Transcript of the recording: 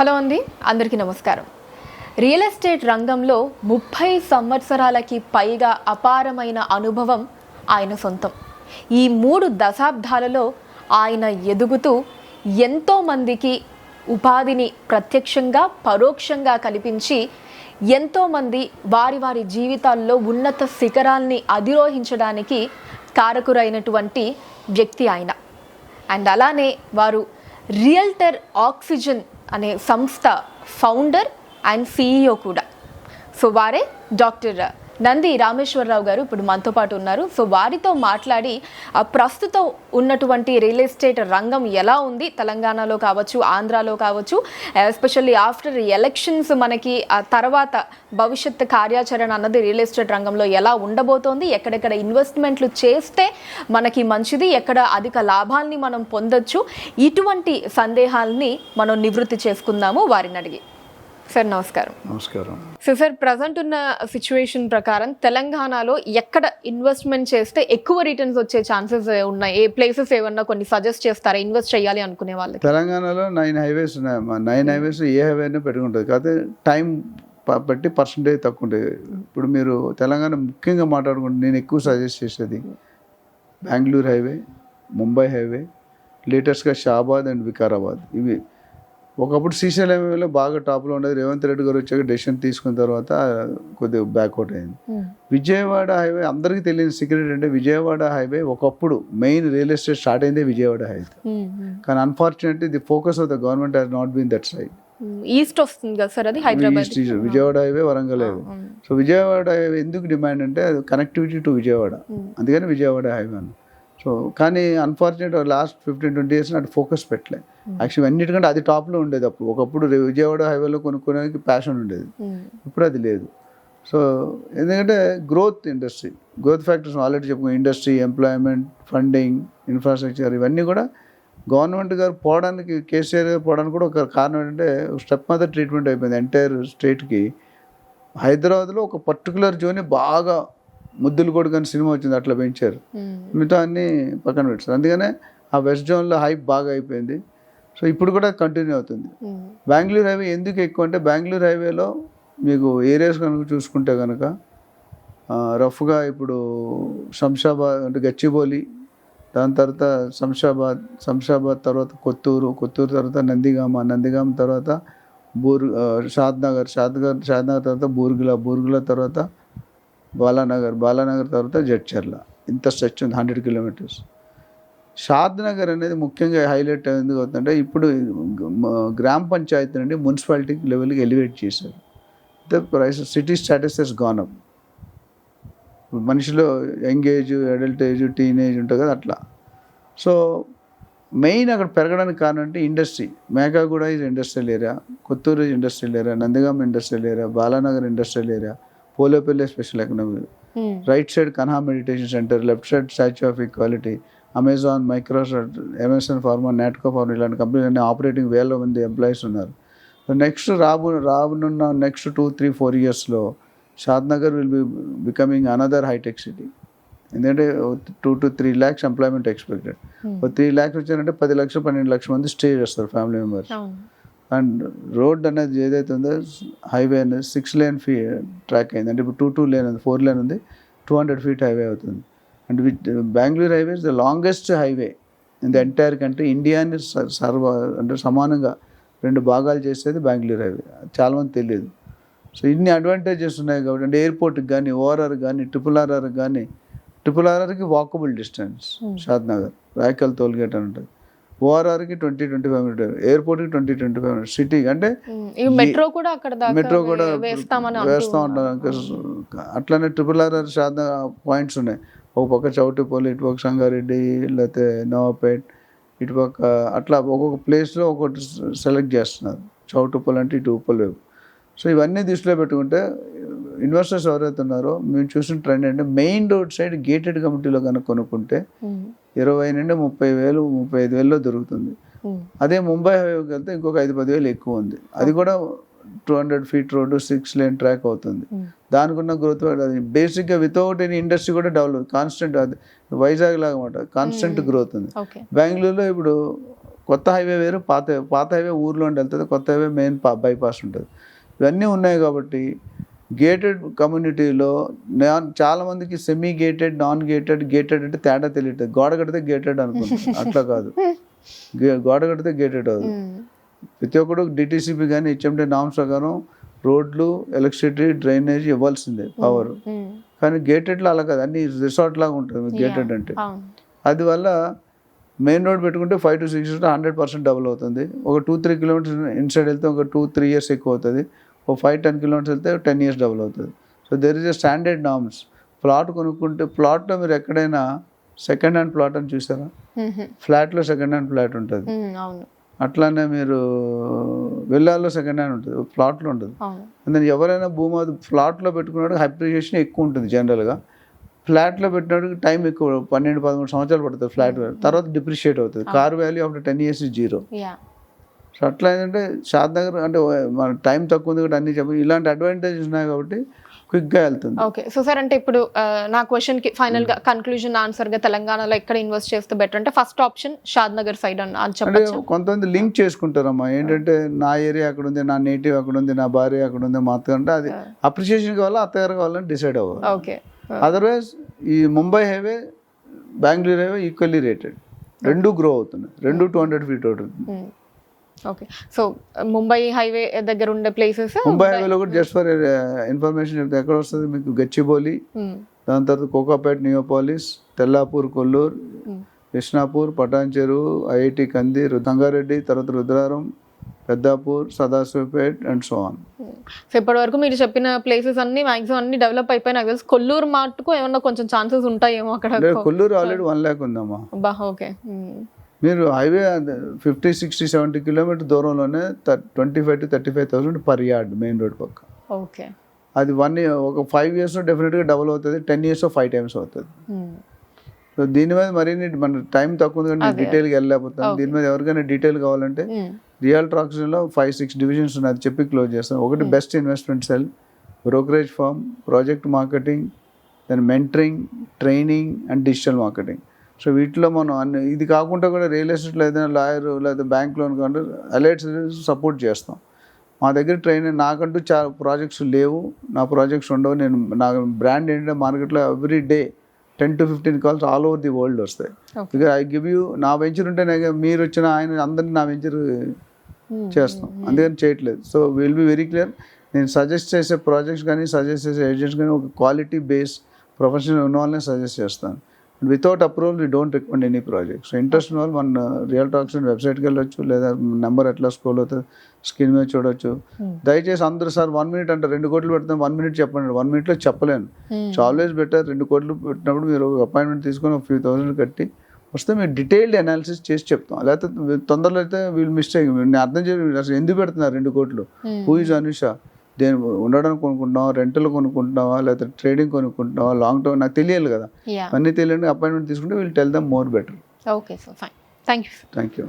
Hello అండి అందరికీ నమస్కారం. రియల్ ఎస్టేట్ రంగంలో ముప్పై సంవత్సరాలకి పైగా అపారమైన అనుభవం ఆయన సొంతం. ఈ మూడు దశాబ్దాలలో ఆయన ఎదుగుతూ ఎంతోమందికి ఉపాధిని ప్రత్యక్షంగా పరోక్షంగా కల్పించి ఎంతోమంది వారి వారి జీవితాల్లో ఉన్నత శిఖరాల్ని అధిరోహించడానికి కారకురైనటువంటి వ్యక్తి ఆయన. అండ్ అలానే వారు రియల్టర్ ఆక్సిజన్ అనే సంస్థ ఫౌండర్ అండ్ సిఇఓ కూడా. సో వారే డాక్టర్ నంది రామేశ్వరరావు గారు ఇప్పుడు మనతో పాటు ఉన్నారు. సో వారితో మాట్లాడి ప్రస్తుతం ఉన్నటువంటి రియల్ ఎస్టేట్ రంగం ఎలా ఉంది? తెలంగాణలో కావచ్చు ఆంధ్రాలో కావచ్చు ఎస్పెషల్లీ ఆఫ్టర్ ఎలక్షన్స్ మనకి ఆ తర్వాత భవిష్యత్ కార్యాచరణ అన్నది రియల్ ఎస్టేట్ రంగంలో ఎలా ఉండబోతోంది? ఎక్కడెక్కడ ఇన్వెస్ట్మెంట్లు చేస్తే మనకి మంచిది? ఎక్కడ అధిక లాభాల్ని మనం పొందొచ్చు? ఇటువంటి సందేహాల్ని మనం నివృత్తి చేసుకుందాము. వారిని అడిగి సార్ నమస్కారం. నమస్కారం. సో సార్ ప్రజెంట్ ఉన్న సిచ్యువేషన్ ప్రకారం తెలంగాణలో ఎక్కడ ఇన్వెస్ట్మెంట్ చేస్తే ఎక్కువ రిటర్న్స్ వచ్చే ఛాన్సెస్ ఉన్నాయి? ఏ ప్లేసెస్ ఏమన్నా కొన్ని సజెస్ట్ చేస్తారా? ఇన్వెస్ట్ చేయాలి అనుకునే వాళ్ళకి? తెలంగాణలో నైన్ హైవేస్ ఉన్నాయి అమ్మా. నైన్ హైవేస్ ఏ హైవే అయినా పెట్టుకుంటుంది. కాకపోతే టైం బట్టి పర్సంటేజ్ తక్కువ ఉంటుంది. ఇప్పుడు మీరు తెలంగాణ ముఖ్యంగా మాట్లాడుకుంటే నేను ఎక్కువ సజెస్ట్ చేసేది బెంగళూరు హైవే ముంబై హైవే లేటెస్ట్గా షాబాద్ అండ్ వికారాబాద్. ఇవి ఒకప్పుడు శ్రీశైలం హైవేలో బాగా టాప్లో ఉండేది రేవంత్ రెడ్డి గారు వచ్చాక డెసిషన్ తీసుకున్న తర్వాత కొద్దిగా బ్యాక్అవుట్ అయింది. విజయవాడ హైవే అందరికీ తెలియని సీక్రెట్ అంటే విజయవాడ హైవే ఒకప్పుడు మెయిన్ రియల్ ఎస్టేట్ స్టార్ట్ అయిందే విజయవాడ హైవే. కానీ unfortunately the focus of the government has not been that side east వస్తుంది కదా సార్ అది? Hyderabad Vijayawada highway Warangal highway. So Vijayawada highway ఎందుకు డిమాండ్ అంటే అది కనెక్టివిటీ టు విజయవాడ. అందుకని విజయవాడ హైవే అని సో కానీ unfortunate last fifteen twenty years నాటి ఫోకస్ పెట్టలే. యాక్చువల్లీ అన్నిటికంటే అది టాప్లో ఉండేది అప్పుడు. ఒకప్పుడు విజయవాడ హైవేలో కొనుక్కోడానికి ప్యాషన్ ఉండేది. ఇప్పుడు అది లేదు. సో ఎందుకంటే growth industry growth factors already చెప్పుకో ఇండస్ట్రీ ఎంప్లాయ్మెంట్ ఫండింగ్ ఇన్ఫ్రాస్ట్రక్చర్ ఇవన్నీ కూడా గవర్నమెంట్ గారు పోవడానికి కేసీఆర్ గారు పోవడానికి కూడా ఒక కారణం ఏంటంటే స్టెప్ మదర్ ట్రీట్మెంట్ అయిపోయింది. ఎంటైర్ స్టేట్కి హైదరాబాద్లో ఒక పర్టికులర్ జోన్ బాగా ముద్దులు కొడుకని సినిమా వచ్చింది అట్లా పెంచారు. మిగతా అన్ని పక్కన పెట్టారు అందుకనే ఆ వెస్ట్ జోన్లో హైప్ బాగా అయిపోయింది. సో ఇప్పుడు కూడా కంటిన్యూ అవుతుంది. బెంగళూరు హైవే ఎందుకు ఎక్కువ అంటే బెంగళూరు హైవేలో మీకు ఏరియాస్ కనుక చూసుకుంటే కనుక రఫ్గా ఇప్పుడు శంషాబాద్ అంటే గచ్చిబౌలి దాని తర్వాత శంషాబాద్ శంషాబాద్ తర్వాత కొత్తూరు కొత్తూరు తర్వాత నందిగామ నందిగామ తర్వాత బూర్ షాద్నగర్ షాద్నగర్ షాద్నగర్ తర్వాత బూర్గుల బూర్గుల తర్వాత బాలానగర్ బాలానగర్ తర్వాత జడ్చర్ల. ఇంత స్ట్రెచ్ ఉంది హండ్రెడ్ కిలోమీటర్స్ షాద్ నగర్ అనేది ముఖ్యంగా హైలైట్ ఎందుకు అవుతుందంటే ఇప్పుడు గ్రామ పంచాయతీ నుండి మున్సిపాలిటీ లెవెల్కి ఎలివేట్ చేశారు. The price city status has gone up మనిషిలో young age adult age teenage ఉంటుంది కదా అట్లా. సో మెయిన్ అక్కడ పెరగడానికి కారణం అంటే industry Meghaguda is industrial area Kothur industrial area Nandigama industrial area Balanagar industrial area Polepally special economy right side Kanha meditation centre left side statue of equality Amazon Microsoft MSN pharma Natco pharma ఇలాంటి కంపెనీలు అన్ని operating వేల మంది employees ఉన్నారు. Next రాబో రానున్న next two three four ఇయర్స్లో Shadnagar will be becoming another hitech city ఎందుకంటే two to three lakhs employment expected three lakhs వచ్చారంటే పది లక్షలు పన్నెండు లక్షల మంది స్టే చేస్తారు ఫ్యామిలీ మెంబర్స్ అండ్ రోడ్ అనేది ఏదైతే ఉందో హైవే అనేది సిక్స్ లేన్ ఫీ ట్రాక్ అయింది. అంటే ఇప్పుడు టూ టూ లేన్ ఉంది ఫోర్ లేన్ ఉంది టూ హండ్రెడ్ ఫీట్ హైవే అవుతుంది. And with Bengaluru highway is the longest highway in the entire country ఇండియాని సర్వ అంటే సమానంగా రెండు భాగాలు చేసేది బెంగళూరు హైవే చాలామంది తెలియదు. సో ఇన్ని అడ్వాంటేజెస్ ఉన్నాయి కాబట్టి అంటే ఎయిర్పోర్ట్కి కానీ ఓఆర్ఆర్ కానీ ట్రిపుల్ ఆర్ఆర్ కానీ triple ఆర్ఆర్కి walkable distance Shadnagar Rayakal tollgate అని ఉంటుంది. ఓఆర్ఆర్కి ట్వంటీ ట్వంటీ ఫైవ్ మినిట్ ఎయిర్పోర్ట్కి twenty twenty five minute city అంటే మెట్రో కూడా అక్కడ మెట్రో కూడా వేస్తూ ఇంకా అట్లానే ట్రిపుల్ ఆర్ శాతం పాయింట్స్ ఉన్నాయి. ఒక పక్క చౌటిపల్లి ఇటు పక్క సంగారెడ్డి లేకపోతే నవాపేట్ ఇటు పక్క అట్లా ఒక్కొక్క ప్లేస్లో ఒక్కొక్కటి సెలెక్ట్ చేస్తున్నారు. చౌటుపల్లి అంటే ఇటు ఉప్పల్ వైపు. సో ఇవన్నీ దృష్టిలో పెట్టుకుంటే ఇన్వెస్టర్స్ ఎవరైతే ఉన్నారో మేము చూసిన ట్రెండ్ అంటే మెయిన్ రోడ్ సైడ్ గేటెడ్ కమిటీలో కనుక కొనుక్కుంటే ఇరవై నుండి ముప్పై వేలు ముప్పై ఐదు వేలలో దొరుకుతుంది. అదే ముంబై హైవేకి వెళ్తే ఇంకొక ఐదు పది వేలు ఎక్కువ ఉంది. అది కూడా two hundred feet road six lane track అవుతుంది. ఉమ్, దానికి ఉన్న గ్రోత్ అది బేసిక్గా వితౌట్ ఎనీ ఇండస్ట్రీ కూడా డెవలప్ కాన్స్టెంట్ అది వైజాగ్ లాగా అనమాట కాన్స్టెంట్ గ్రోత్ ఉంది. బెంగళూరులో ఇప్పుడు కొత్త హైవే వేరు పాత పాత హైవే ఊర్లో ఉండి వెళ్తుంది కొత్త హైవే మెయిన్ బైపాస్ ఉంటుంది. ఇవన్నీ ఉన్నాయి కాబట్టి గేటెడ్ కమ్యూనిటీలో నాన్ చాలా మందికి semi gated non gated gated అంటే తేడా తెలియట్లేదు. గోడ కడితే గేటెడ్ అనుకుంటారు అట్లా కాదు. గే- గోడ కడితే గేటెడ్ అవుతుంది. ప్రతి ఒక్కడు డిటీసీపీ కానీ హెచ్ఎండి నామ్స్ ప్రకారం రోడ్లు ఎలక్ట్రిసిటీ డ్రైనేజ్ ఇవ్వాల్సిందే పవర్. కానీ గేటెడ్లో అలా కాదు. అన్ని రిసార్ట్ లాగా ఉంటుంది గేటెడ్ అంటే. అది వల్ల మెయిన్ రోడ్ పెట్టుకుంటే five to six hundred percent double అవుతుంది. ఒక టూ త్రీ కిలోమీటర్స్ ఇన్సైడ్ వెళ్తే ఒక టూ త్రీ ఇయర్స్ ఎక్కువ అవుతుంది. ఒక ఫైవ్ టెన్ కిలోమీటర్స్ వెళ్తే టెన్ ఇయర్స్ డబుల్ అవుతుంది. So there is a standard norms plot కొనుక్కుంటే ప్లాట్లో మీరు ఎక్కడైనా సెకండ్ హ్యాండ్ ప్లాట్ అని చూసారా. ఫ్లాట్లో సెకండ్ హ్యాండ్ ఫ్లాట్ ఉంటుంది. అట్లానే మీరు విల్లాల్లో సెకండ్ హ్యాండ్ ఉంటుంది. ప్లాట్లో ఉంటుంది. అందుకని ఎవరైనా భూమి అది ఫ్లాట్లో పెట్టుకున్నాడు అప్రిషియేషన్ ఎక్కువ ఉంటుంది జనరల్గా ఫ్లాట్లో పెట్టినప్పుడు టైం ఎక్కువ పన్నెండు పదమూడు సంవత్సరాలు పడుతుంది ఫ్లాట్ తర్వాత డిప్రిషియేట్ అవుతుంది. Car value after ten years zero so అట్లా ఏంటంటే షాద్ నగర్ అంటే మన టైం తక్కువ ఉంది కాబట్టి అన్ని చెప్పి ఇలాంటి అడ్వాంటేజెస్ ఉన్నాయి కాబట్టి క్విక్గా వెళ్తుంది. ఓకే. సో సార్ అంటే ఇప్పుడు నా క్వశ్చన్కి ఫైనల్గా కన్క్లూజన్ ఆన్సర్గా తెలంగాణలో ఎక్కడ ఇన్వెస్ట్ చేస్తే బెటర్ అంటే first option Shadnagar side అని అంటే కొంతమంది లింక్ చేసుకుంటారమ్మా. ఏంటంటే నా ఏరియా అక్కడ ఉంది నా నేటివ్ అక్కడ ఉంది నా భార్య అక్కడ ఉంది మా అత్త అంటే అది అప్రిషియేషన్ కావాలా అత్తగారు కావాలని డిసైడ్ అవ్వాలి. ఓకే. అదర్వైజ్ ఈ Mumbai highway Bengaluru highway equally rated రెండు గ్రో అవుతున్నాయి. రెండు టూ హండ్రెడ్ ఫీట్ అవుతుంది. ఓకే సో ముంబై హైవే దగ్గర ఉండే ప్లేసెస్ ముంబై హైవేలో కూడా జస్ట్ ఫర్ ఇన్ఫర్మేషన్ చెప్తే. ఎక్కడ వస్తుంది? మీకు గచ్చిబౌలి దాని తర్వాత కోకాపేట్ నియోపాలిస్ తెల్లాపూర్ కొల్లూరు కృష్ణాపూర్ పటాన్చెరు ఐఐటి కంది రు- తంగారెడ్డి తర్వాత Rudraram Peddapur Sadashivpet and so on so ఇప్పటి వరకు మీరు చెప్పిన ప్లేసెస్ అన్ని మాక్సిమం అన్ని డెవలప్ అయిపోయి నాకు తెలుసు కొల్లూరు మాటకు ఏమన్నా కొంచెం ఛాన్సెస్ ఉంటాయేమో అక్కడ. కొల్లూరు ఆల్రెడీ వన్ ల్యాక్ ఉందమ్మా. బా ఓకే మీరు highway fifty sixty seventy kilometre దూరంలోనే twenty five to thirty five thousand per yard main road పక్క. ఓకే. అది వన్ ఒక ఫైవ్ ఇయర్స్లో డెఫినెట్గా డబుల్ అవుతుంది టెన్ ఇయర్స్లో ఫైవ్ టైమ్స్ అవుతుంది. సో దీని మీద మరీ మన టైం తక్కువ ఉంది కానీ డీటెయిల్గా వెళ్ళలేకపోతాను దీని మీద ఎవరికైనా డీటెయిల్ కావాలంటే రియల్ ట్రాక్స్లో ఫైవ్ సిక్స్ డివిజన్స్ ఉన్నాయి అది చెప్పి క్లోజ్ చేస్తాను ఒకటి best investment cell brokerage firm project marketing then mentoring training and digital marketing so వీటిలో మనం అన్ని ఇది కాకుండా కూడా రియల్ ఎస్టేట్లో ఏదైనా లాయర్ లేదా బ్యాంక్ లోన్ కాకుండా అలైట్స్ సపోర్ట్ చేస్తాం. మా దగ్గర ట్రైన్ నాకంటూ చాలా ప్రాజెక్ట్స్ లేవు. నా ప్రాజెక్ట్స్ ఉండవు. నేను నా బ్రాండ్ ఏంటంటే మార్కెట్లో every day ten to fifteen calls all over the world వస్తాయి. ఇక ఐ గివ్ యూ నా వెంచర్ ఉంటే నాకు మీరు వచ్చిన ఆయన అందరినీ నా వెంచర్ చేస్తాం. అందుకని చేయట్లేదు. So will be very clear నేను సజెస్ట్ చేసే ప్రాజెక్ట్స్ కానీ సజెస్ట్ చేసే ఏజెంట్స్ కానీ ఒక క్వాలిటీ బేస్ ప్రొఫెషనల్ ఉన్న వాళ్ళని సజెస్ట్ చేస్తాను. Without approval we don't recommend any project so interest ఉన్న వాళ్ళు మన రియల్ టాక్స్ వెబ్సైట్కి వెళ్ళొచ్చు లేదా నెంబర్ ఎట్లా స్క్రోల్ అవుతుంది స్క్రీన్ మీద చూడొచ్చు. దయచేసి అందరూ సార్ వన్ మినిట్ అంటే రెండు కోట్లు పెడతాం వన్ మినిట్ చెప్పండి. వన్ మినిట్లో చెప్పలేను. సో ఆల్వేస్ బెటర్ రెండు కోట్లు పెట్టినప్పుడు మీరు అపాయింట్మెంట్ తీసుకొని ఒక ఫ్యూ థౌసండ్ కట్టి వస్తే మేము డీటెయిల్డ్ అనాలిసిస్ చేసి చెప్తాం. లేకపోతే తొందరలో అయితే వీళ్ళు మిస్టేక్ నేను అర్థం చేయాలి అసలు ఎందుకు పెడుతున్నారు రెండు కోట్లు? హూ ఇస్ అనుష దేని ఉండడానికి కొనుక్కుంటున్నావా రెంటల్ కొనుక్కుంటున్నావా లేకపోతే ట్రేడింగ్ కొనుక్కుంటున్నావా లాంగ్ టర్మ్ నాకు తెలియాలి కదా. అన్నీ తెలియండి అపాయింట్మెంట్ తీసుకుంటే వీళ్ళు tell them more better okay so fine thank you thank you